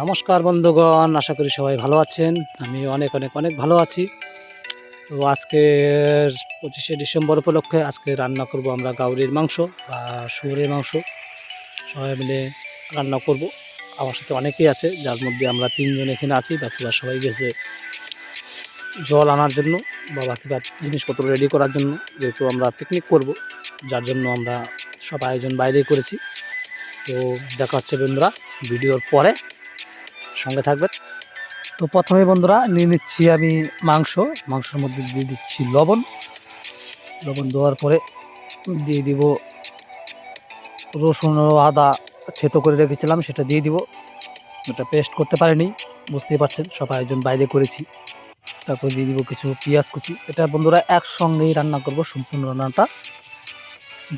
নমস্কার বন্ধুগণ, আশা করি সবাই ভালো আছেন। আমি অনেক অনেক অনেক ভালো আছি। তো আজকের পঁচিশে ডিসেম্বর উপলক্ষে আজকে রান্না করব আমরা গাউরির মাংস বা শুয়োরের মাংস। সবাই মিলে রান্না করব। আমার সাথে অনেকেই আছে, যার মধ্যে আমরা তিনজন এখানে আছি, বাকিরা সবাই গেছে জল আনার জন্য বা বাকিরা জিনিসপত্র রেডি করার জন্য, যেহেতু আমরা পিকনিক করব, যার জন্য আমরা সব আয়োজন বাইরেই করেছি। তো দেখা হচ্ছে বন্ধুরা, ভিডিওর পরে। সঙ্গে থাকবেন। তো প্রথমে বন্ধুরা নিয়ে নিচ্ছি আমি মাংস। মাংসের মধ্যে দিয়ে দিচ্ছি লবণ। লবণ দেওয়ার পরে দিয়ে দিব রসুন আদা থেতো করে রেখেছিলাম, সেটা দিয়ে দিব। এটা পেস্ট করতে পারিনি, বুঝতেই পারছেন, সব আয়োজন বাইরে করেছি। তারপর দিয়ে দিব কিছু পেঁয়াজ কুচি। এটা বন্ধুরা একসঙ্গেই রান্না করব, সম্পূর্ণ রান্নাটা।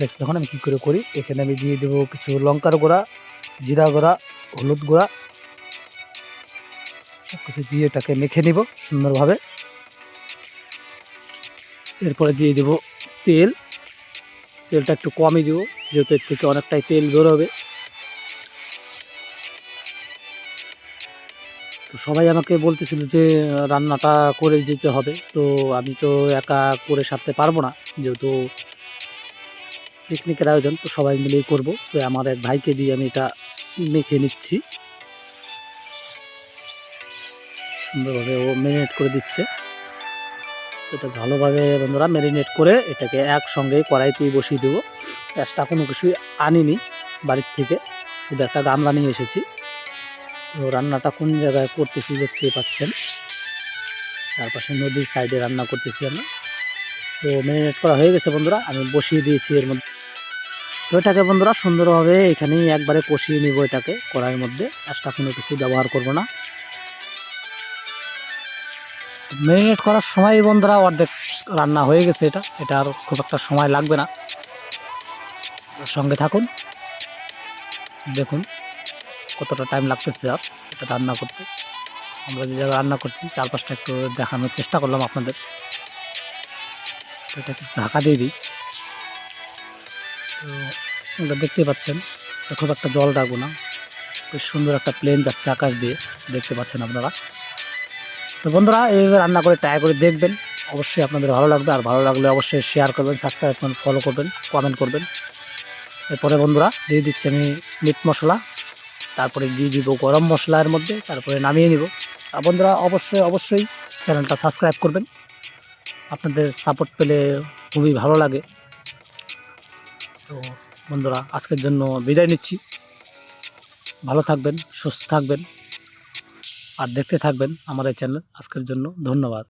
দেখতে তখন আমি কী করে করি। এখানে আমি দিয়ে দেবো কিছু লঙ্কার গুঁড়া, জিরা গুঁড়া, হলুদ গুঁড়া সব দিয়ে এটাকে মেখে নিব সুন্দরভাবে। এরপরে দিয়ে দেব তেল। তেলটা একটু কমই দেবো, যেহেতু এর থেকে অনেকটাই তেল বেরোবে। তো সবাই আমাকে বলতেছিল যে, রান্নাটা করে দিতে হবে। তো আমি তো একা করে সারতে পারব না, যেহেতু পিকনিকের আয়োজন, তো সবাই মিলেই করব। তো আমার এক ভাইকে দিয়ে আমি এটা মেখে নিচ্ছি। সুন্দরভাবে ও ম্যারিনেট করে দিচ্ছে। এটা ভালোভাবে বন্ধুরা ম্যারিনেট করে এটাকে একসঙ্গে কড়াইতেই বসিয়ে দেবো। এক্সট্রা কোনো কিছুই আনিনি বাড়ির থেকে, শুধু একটা গামলা নিয়ে এসেছি। তো রান্নাটা কোন জায়গায় করতেছি দেখতে পাচ্ছেন। চারপাশে নদীর সাইডে রান্না করতেছি আমরা। তো ম্যারিনেট করা হয়ে গেছে বন্ধুরা, আমি বসিয়ে দিয়েছি এর মধ্যে। তো এটাকে বন্ধুরা সুন্দরভাবে এখানেই একবারে কষিয়ে নিব এটাকে কড়াইয়ের মধ্যে। এক্সট্রা কোনো কিছু ব্যবহার করব না। ম্যারিনেট করার সময় বন্ধুরা অর্ধেক রান্না হয়ে গেছে এটা। এটা আর খুব একটা সময় লাগবে না। সঙ্গে থাকুন। দেখুন কতটা টাইম লাগতেছে আর এটা রান্না করতে। আমরা যে জায়গায় রান্না করছি, চারপাশটা একটু দেখানোর চেষ্টা করলাম আপনাদের। এটা একটু ঢাকা দিয়ে দিই। তো আপনারা দেখতেই পাচ্ছেন খুব একটা জল রাখব না। বেশ সুন্দর একটা প্লেন যাচ্ছে আকাশ দিয়ে। দেখতে পাচ্ছেন আপনারা। তো বন্ধুরা এইভাবে রান্না করে ট্রাই করে দেখবেন, অবশ্যই আপনাদের ভালো লাগবে। আর ভালো লাগলে অবশ্যই শেয়ার করবেন সাবস্ক্রাইব করবেন ফলো করবেন কমেন্ট করবেন। এরপরে বন্ধুরা, দিয়ে দিচ্ছি আমি মিট মশলা, তারপরে দিয়ে দিব গরম মশলার মধ্যে, তারপরে নামিয়ে নিব। আর বন্ধুরা, অবশ্যই অবশ্যই চ্যানেলটা সাবস্ক্রাইব করবেন। আপনাদের সাপোর্ট পেলে খুবই ভালো লাগে। তো বন্ধুরা, আজকের জন্য বিদায় নিচ্ছি। ভালো থাকবেন, সুস্থ থাকবেন। আর দেখতে থাকবেন আমার এই চ্যানেল আজকের জন্য। ধন্যবাদ।